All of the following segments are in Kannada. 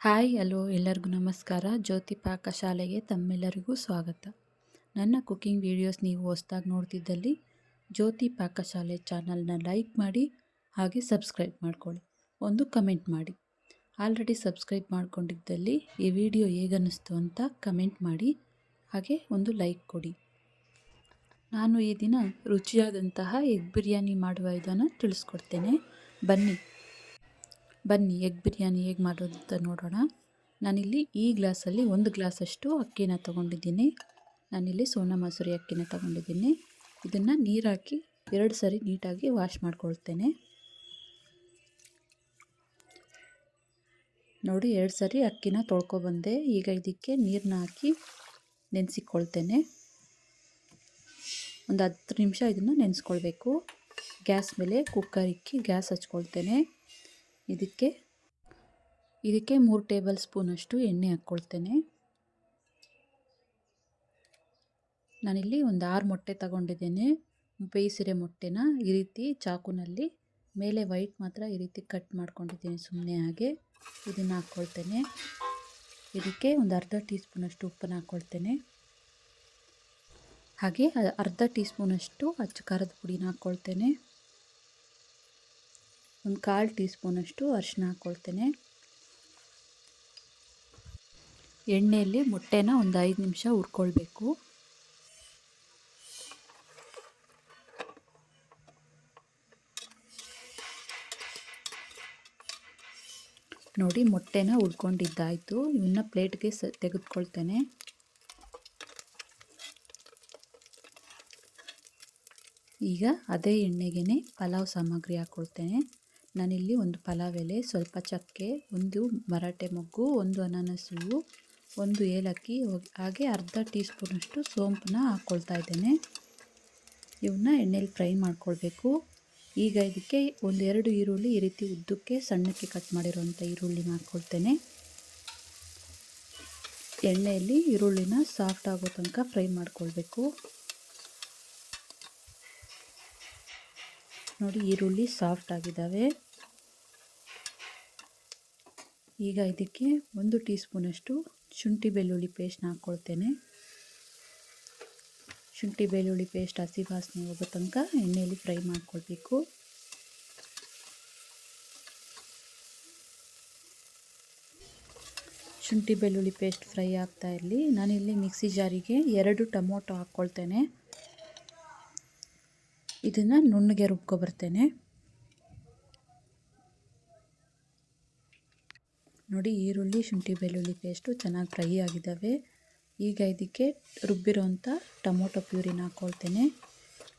ಹಾಯ್, ಹಲೋ, ಎಲ್ಲರಿಗೂ ನಮಸ್ಕಾರ. ಜ್ಯೋತಿ ಪಾಕಶಾಲೆಗೆ ತಮ್ಮೆಲ್ಲರಿಗೂ ಸ್ವಾಗತ. ನನ್ನ ಕುಕ್ಕಿಂಗ್ ವಿಡಿಯೋಸ್ ನೀವು ಹೊಸ್ದಾಗಿ ನೋಡ್ತಿದ್ದಲ್ಲಿ, ಜ್ಯೋತಿ ಪಾಕಶಾಲೆ ಚಾನಲ್ನ ಲೈಕ್ ಮಾಡಿ ಹಾಗೆ ಸಬ್ಸ್ಕ್ರೈಬ್ ಮಾಡ್ಕೊಳ್ಳಿ. ಒಂದು ಕಮೆಂಟ್ ಮಾಡಿ. ಆಲ್ರೆಡಿ ಸಬ್ಸ್ಕ್ರೈಬ್ ಮಾಡ್ಕೊಂಡಿದ್ದಲ್ಲಿ ಈ ವಿಡಿಯೋ ಹೇಗನ್ನಿಸ್ತು ಅಂತ ಕಮೆಂಟ್ ಮಾಡಿ, ಹಾಗೆ ಒಂದು ಲೈಕ್ ಕೊಡಿ. ನಾನು ಈ ದಿನ ರುಚಿಯಾದಂತಹ ಎಗ್ ಬಿರಿಯಾನಿ ಮಾಡುವ ಇದನ್ನು ತಿಳಿಸ್ಕೊಡ್ತೇನೆ. ಬನ್ನಿ. ಬನ್ನಿ ಎಗ್ ಬಿರಿಯಾನಿ ಹೇಗೆ ಮಾಡೋದು ಅಂತ ನೋಡೋಣ. ನಾನಿಲ್ಲಿ ಈ ಗ್ಲಾಸಲ್ಲಿ ಒಂದು ಗ್ಲಾಸಷ್ಟು ಅಕ್ಕಿನ ತೊಗೊಂಡಿದ್ದೀನಿ. ನಾನಿಲ್ಲಿ ಸೋನಾ ಮಸೂರಿ ಅಕ್ಕಿನ ತೊಗೊಂಡಿದ್ದೀನಿ. ಇದನ್ನು ನೀರಾಕಿ ಎರಡು ಸರಿ ನೀಟಾಗಿ ವಾಶ್ ಮಾಡ್ಕೊಳ್ತೇನೆ. ನೋಡಿ, ಎರಡು ಸರಿ ಅಕ್ಕಿನ ತೊಳ್ಕೊಬಂದೆ ಈಗ ಇದಕ್ಕೆ ನೀರನ್ನ ಹಾಕಿ ನೆನೆಸಿಕೊಳ್ತೇನೆ. ಒಂದು ಹತ್ತು ನಿಮಿಷ ಇದನ್ನು ನೆನೆಸ್ಕೊಳ್ಬೇಕು. ಗ್ಯಾಸ್ ಮೇಲೆ ಕುಕ್ಕರ್ ಇಕ್ಕಿ ಗ್ಯಾಸ್ ಹಚ್ಕೊಳ್ತೇನೆ. ಇದಕ್ಕೆ ಇದಕ್ಕೆ ಮೂರು ಟೇಬಲ್ ಸ್ಪೂನಷ್ಟು ಎಣ್ಣೆ ಹಾಕ್ಕೊಳ್ತೇನೆ. ನಾನಿಲ್ಲಿ ಒಂದು ಆರು ಮೊಟ್ಟೆ ತಗೊಂಡಿದ್ದೇನೆ. ಬೇಯಿಸಿರೆ ಮೊಟ್ಟೆನ ಈ ರೀತಿ ಚಾಕುನಲ್ಲಿ, ಮೇಲೆ ವೈಟ್ ಮಾತ್ರ ಈ ರೀತಿ ಕಟ್ ಮಾಡ್ಕೊಂಡಿದ್ದೀನಿ ಸುಮ್ಮನೆ ಹಾಗೆ. ಇದನ್ನು ಹಾಕ್ಕೊಳ್ತೇನೆ. ಇದಕ್ಕೆ ಒಂದು ಅರ್ಧ ಟೀ ಸ್ಪೂನಷ್ಟು ಉಪ್ಪನ್ನು ಹಾಕ್ಕೊಳ್ತೇನೆ. ಹಾಗೆ ಅರ್ಧ ಟೀ ಸ್ಪೂನಷ್ಟು ಅಚ್ಚ ಖಾರದ ಪುಡಿನ ಹಾಕ್ಕೊಳ್ತೇನೆ. ಒಂದು ಕಾಲು ಟೀ ಸ್ಪೂನಷ್ಟು ಅರಿಶಿನ ಹಾಕ್ಕೊಳ್ತೇನೆ. ಎಣ್ಣೆಯಲ್ಲಿ ಮೊಟ್ಟೆನ ಒಂದು ಐದು ನಿಮಿಷ ಹುರ್ಕೊಳ್ಬೇಕು. ನೋಡಿ ಮೊಟ್ಟೆನ ಹುರ್ಕೊಂಡಿದ್ದಾಯಿತು. ಇವನ್ನ ಪ್ಲೇಟ್ಗೆ ಸ ತೆಗೆದುಕೊಳ್ತೇನೆ. ಈಗ ಅದೇ ಎಣ್ಣೆಗೆ ಪಲಾವ್ ಸಾಮಗ್ರಿ ಹಾಕ್ಕೊಳ್ತೇನೆ. ನಾನಿಲ್ಲಿ ಒಂದು ಪಲಾವ್ ಎಲೆ, ಸ್ವಲ್ಪ ಚಕ್ಕೆ, ಒಂದು ಮರಾಠೆ ಮೊಗ್ಗು, ಒಂದು ಅನಾನಸು ಒಂದು ಏಲಕ್ಕಿ, ಹಾಗೆ ಅರ್ಧ ಟೀ ಸ್ಪೂನಷ್ಟು ಸೋಂಪನ್ನ ಹಾಕ್ಕೊಳ್ತಾ ಇದ್ದೇನೆ. ಇವನ್ನ ಎಣ್ಣೆಲಿ ಫ್ರೈ ಮಾಡ್ಕೊಳ್ಬೇಕು. ಈಗ ಇದಕ್ಕೆ ಒಂದೆರಡು ಈರುಳ್ಳಿ ಈ ರೀತಿ ಉದ್ದಕ್ಕೆ ಸಣ್ಣಕ್ಕೆ ಕಟ್ ಮಾಡಿರುವಂಥ ಈರುಳ್ಳಿ ಮಾಡ್ಕೊಳ್ತೇನೆ. ಎಣ್ಣೆಯಲ್ಲಿ ಈರುಳ್ಳಿನ ಸಾಫ್ಟ್ ಆಗೋ ತನಕ ಫ್ರೈ ಮಾಡ್ಕೊಳ್ಬೇಕು. ನೋಡಿ, ಈರುಳ್ಳಿ ಸಾಫ್ಟ್ ಆಗಿದ್ದಾವೆ. ಈಗ ಇದಕ್ಕೆ ಒಂದು ಟೀ ಸ್ಪೂನಷ್ಟು ಶುಂಠಿ ಬೆಳ್ಳುಳ್ಳಿ ಪೇಸ್ಟ್ನ ಹಾಕ್ಕೊಳ್ತೇನೆ. ಶುಂಠಿ ಬೆಳ್ಳುಳ್ಳಿ ಪೇಸ್ಟ್ ಹಸಿ ವಾಸನೆ ಹೋಗೋ ತನಕ ಎಣ್ಣೆಯಲ್ಲಿ ಫ್ರೈ ಮಾಡ್ಕೊಳ್ಬೇಕು. ಶುಂಠಿ ಬೆಳ್ಳುಳ್ಳಿ ಪೇಸ್ಟ್ ಫ್ರೈ ಆಗ್ತಾ ಇರಲಿ. ನಾನಿಲ್ಲಿ ಮಿಕ್ಸಿ ಜಾರಿಗೆ ಎರಡು ಟೊಮೊಟೊ ಹಾಕ್ಕೊಳ್ತೇನೆ. ಇದನ್ನು ನುಣ್ಣಗೆ ರುಬ್ಕೊಬರ್ತೇನೆ ನೋಡಿ ಈರುಳ್ಳಿ, ಶುಂಠಿ, ಬೆಳ್ಳುಳ್ಳಿ ಪೇಸ್ಟು ಚೆನ್ನಾಗಿ ಫ್ರೈ ಆಗಿದ್ದಾವೆ ಈಗ ಇದಕ್ಕೆ ರುಬ್ಬಿರೋಂಥ ಟೊಮೊಟೊ ಪ್ಯೂರಿನ ಹಾಕ್ಕೊಳ್ತೇನೆ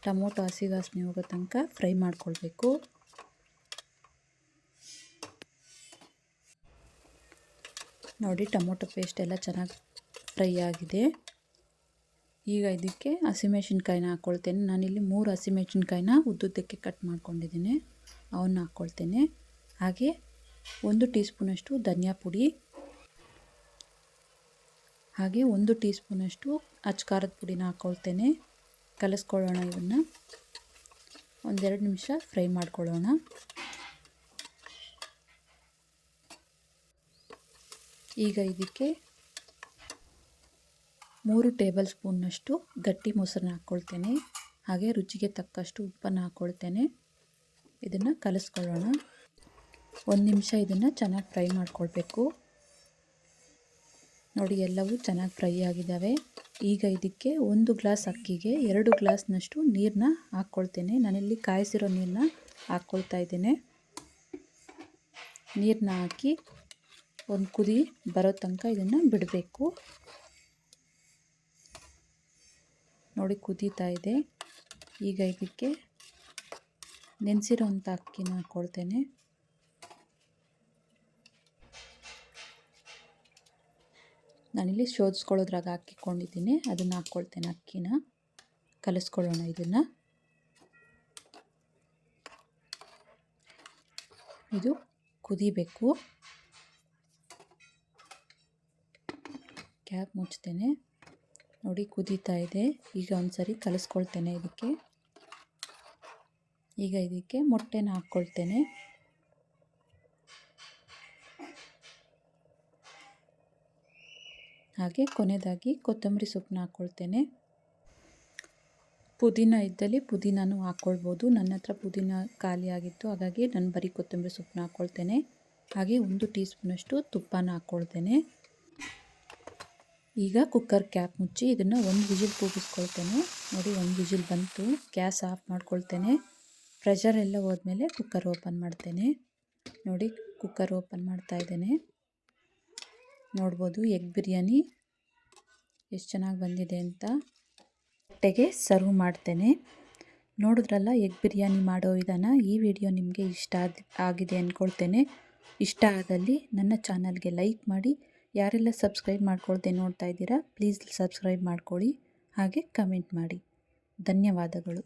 ಟೊಮೊಟೊ ಹಸಿ ವಾಸನೆ ಹೋಗೋ ತನಕ ಫ್ರೈ ಮಾಡ್ಕೊಳ್ಬೇಕು. ನೋಡಿ ಟೊಮೊಟೊ ಪೇಸ್ಟ್ ಎಲ್ಲ ಚೆನ್ನಾಗಿ ಫ್ರೈ ಆಗಿದೆ. ಈಗ ಇದಕ್ಕೆ ಹಸಿಮೆಣ್ಸಿನ್ಕಾಯಿನ ಹಾಕ್ಕೊಳ್ತೇನೆ ನಾನಿಲ್ಲಿ ಮೂರು ಹಸಿಮೆಣ್ಸಿನ್ಕಾಯಿನ ಉದ್ದುದ್ದಕ್ಕೆ ಕಟ್ ಮಾಡ್ಕೊಂಡಿದ್ದೀನಿ. ಅವನ್ನ ಹಾಕ್ಕೊಳ್ತೇನೆ ಹಾಗೆ ಒಂದು ಟೀ ಸ್ಪೂನಷ್ಟು ಧನಿಯಾ ಪುಡಿ, ಹಾಗೆ ಒಂದು ಟೀ ಸ್ಪೂನಷ್ಟು ಅಚ್ಚ ಖಾರದ ಪುಡಿನ ಹಾಕ್ಕೊಳ್ತೇನೆ ಕಲಿಸ್ಕೊಳ್ಳೋಣ ಇದನ್ನು ಒಂದೆರಡು ನಿಮಿಷ ಫ್ರೈ ಮಾಡ್ಕೊಳ್ಳೋಣ. ಈಗ ಇದಕ್ಕೆ ಮೂರು ಟೇಬಲ್ ಸ್ಪೂನ್ನಷ್ಟು ಗಟ್ಟಿ ಮೊಸರನ್ನ ಹಾಕ್ಕೊಳ್ತೇನೆ ಹಾಗೆ ರುಚಿಗೆ ತಕ್ಕಷ್ಟು ಉಪ್ಪನ್ನು ಹಾಕ್ಕೊಳ್ತೇನೆ ಇದನ್ನು ಕಲಿಸ್ಕೊಳ್ಳೋಣ. ಒಂದು ನಿಮಿಷ ಇದನ್ನು ಚೆನ್ನಾಗಿ ಫ್ರೈ ಮಾಡ್ಕೊಳ್ಬೇಕು. ನೋಡಿ, ಎಲ್ಲವೂ ಚೆನ್ನಾಗಿ ಫ್ರೈ ಆಗಿದ್ದಾವೆ ಈಗ ಇದಕ್ಕೆ ಒಂದು ಗ್ಲಾಸ್ ಅಕ್ಕಿಗೆ ಎರಡು ಗ್ಲಾಸ್ನಷ್ಟು ನೀರನ್ನ ಹಾಕ್ಕೊಳ್ತೇನೆ ನಾನಿಲ್ಲಿ ಕಾಯಿಸಿರೋ ನೀರನ್ನ ಹಾಕ್ಕೊಳ್ತಾ ಇದ್ದೇನೆ. ನೀರನ್ನ ಹಾಕಿ ಒಂದು ಕುದಿ ಬರೋ ತನಕ ಇದನ್ನು ಬಿಡಬೇಕು. ನೋಡಿ, ಕುದೀತಾ ಇದೆ. ಈಗ ಇದಕ್ಕೆ ನೆನೆಸಿರೋಂಥ ಅಕ್ಕಿನ ಹಾಕ್ಕೊಳ್ತೇನೆ ನಾನಿಲ್ಲಿ ಶೋಧಿಸ್ಕೊಳ್ಳೋದ್ರಾಗ ಹಾಕಿಕೊಂಡಿದ್ದೀನಿ. ಅದನ್ನು ಹಾಕ್ಕೊಳ್ತೇನೆ ಅಕ್ಕಿನ. ಕಲಿಸ್ಕೊಳ್ಳೋಣ ಇದನ್ನು. ಇದು ಕುದಿಬೇಕು. ಕ್ಯಾಪ್ ಮುಚ್ತೇನೆ ನೋಡಿ ಕುದೀತಾ ಇದೆ. ಈಗ ಒಂದ್ಸರಿ ಕಲಿಸ್ಕೊಳ್ತೇನೆ ಇದಕ್ಕೆ. ಈಗ ಇದಕ್ಕೆ ಮೊಟ್ಟೆನ ಹಾಕ್ಕೊಳ್ತೇನೆ. ಹಾಗೆ ಕೊನೆಯದಾಗಿ ಕೊತ್ತಂಬರಿ ಸೊಪ್ಪನ್ನ ಹಾಕ್ಕೊಳ್ತೇನೆ ಪುದೀನ ಇದ್ದಲ್ಲಿ ಪುದೀನನೂ ಹಾಕ್ಕೊಳ್ಬೋದು ನನ್ನ ಹತ್ರ ಪುದೀನ ಖಾಲಿಯಾಗಿತ್ತು ಹಾಗಾಗಿ ನಾನು ಬರೀ ಕೊತ್ತಂಬರಿ ಸೊಪ್ಪನ್ನ ಹಾಕ್ಕೊಳ್ತೇನೆ ಹಾಗೆ ಒಂದು ಟೀ ಸ್ಪೂನಷ್ಟು ತುಪ್ಪನ ಹಾಕ್ಕೊಳ್ತೇನೆ ಈಗ ಕುಕ್ಕರ್ ಕ್ಯಾಪ್ ಮುಚ್ಚಿ ಇದನ್ನು ಒಂದು ವಿಜಿಲ್ ಕೂಗಿಸ್ಕೊಳ್ತೇನೆ. ನೋಡಿ, ಒಂದು ವಿಜಿಲ್ ಬಂತು. Gas off ಮಾಡ್ಕೊಳ್ತೇನೆ. ಪ್ರೆಷರ್ ಎಲ್ಲ ಹೋದ್ಮೇಲೆ ಕುಕ್ಕರ್ ಓಪನ್ ಮಾಡ್ತೇನೆ. ನೋಡಿ, ಕುಕ್ಕರ್ ಓಪನ್ ಮಾಡ್ತಾ ಇದ್ದೇನೆ. ನೋಡ್ಬೋದು ಎಗ್ ಬಿರಿಯಾನಿ ಎಷ್ಟು ಚೆನ್ನಾಗಿ ಬಂದಿದೆ ಅಂತ. ಹೊಟ್ಟೆಗೆ ಸರ್ವ್ ಮಾಡ್ತೇನೆ. ನೋಡಿದ್ರಲ್ಲ, ಎಗ್ ಬಿರಿಯಾನಿ ಮಾಡೋ ವಿಧಾನ ಈ ವಿಡಿಯೋ ನಿಮಗೆ ಇಷ್ಟ ಆಗಿದೆ ಅಂದ್ಕೊಳ್ತೇನೆ ಇಷ್ಟ ಆದಲ್ಲಿ ನನ್ನ ಚಾನಲ್ಗೆ ಲೈಕ್ ಮಾಡಿ. ಯಾರೆಲ್ಲ ಸಬ್ಸ್ಕ್ರೈಬ್ ಮಾಡ್ಕೊಳ್ದೆ ನೋಡ್ತಾ ಇದ್ದೀರಾ, ಪ್ಲೀಸ್ ಸಬ್ಸ್ಕ್ರೈಬ್ ಮಾಡ್ಕೊಳ್ಳಿ. ಹಾಗೆ ಕಮೆಂಟ್ ಮಾಡಿ. ಧನ್ಯವಾದಗಳು.